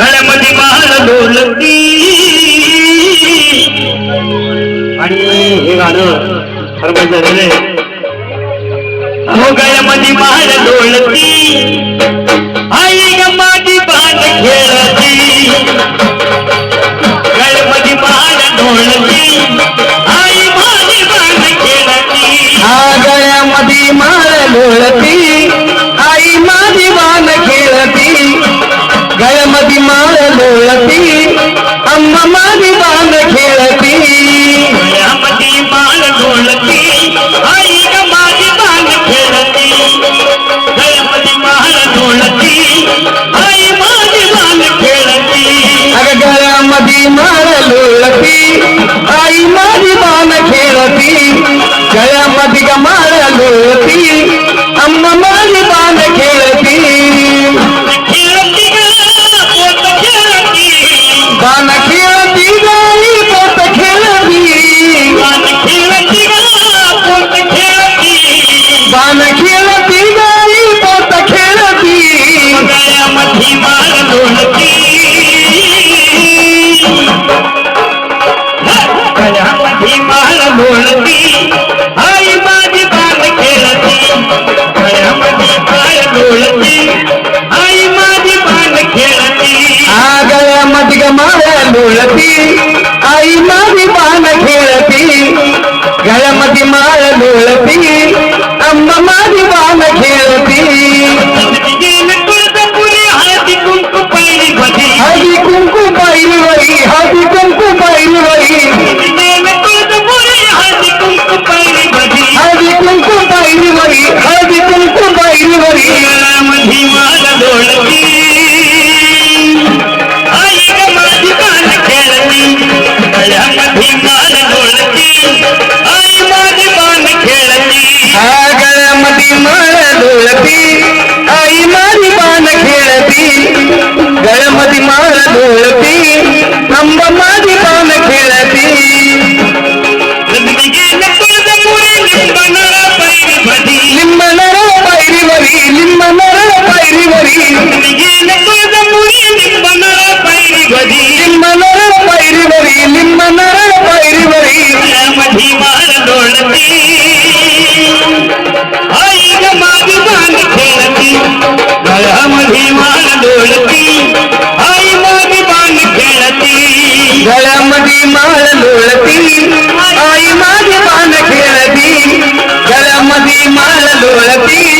गळ्यामध्ये माळ डोलती. आणि हे गाणं हरभजन झाले म्हणजे हो गळ्यामध्ये डोलती. आई ग माझी बाण खेळती. गळ्यामध्ये माळ डोलती. आई माझी बाण खेळती. हा गळ्यामध्ये माळ लोळती आई माझी वान लोळती अम्मा माझी वान खेळती. गळ्यामध्ये माळ डोलती आई ग माझी बाण खेळती. गळ्यामध्ये माळ डोलती आई माझी बाण खेळती. अग गळ्यामध्ये माळ लोळती आई माझी वान खेळती. गळ्यामध्ये ग माळ माळ्या लोळती आई माझी माळ लोळती आई माझी बाण खेळती गळ्यामध्ये माळ लोळती अंब माळ लोळती आई माझी बाण खेळती गळ्यामध्ये माळ लोळती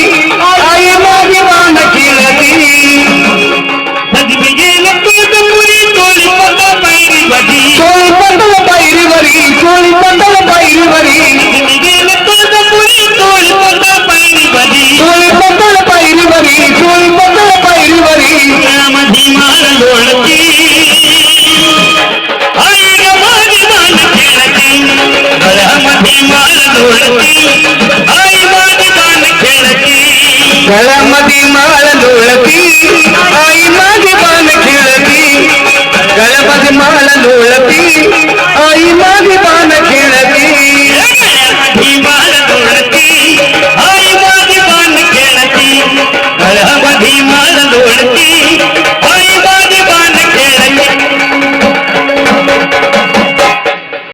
गळामध्ये माळ लोळती आई माझी बाण खेळती गळामध्ये माळ लोळती आई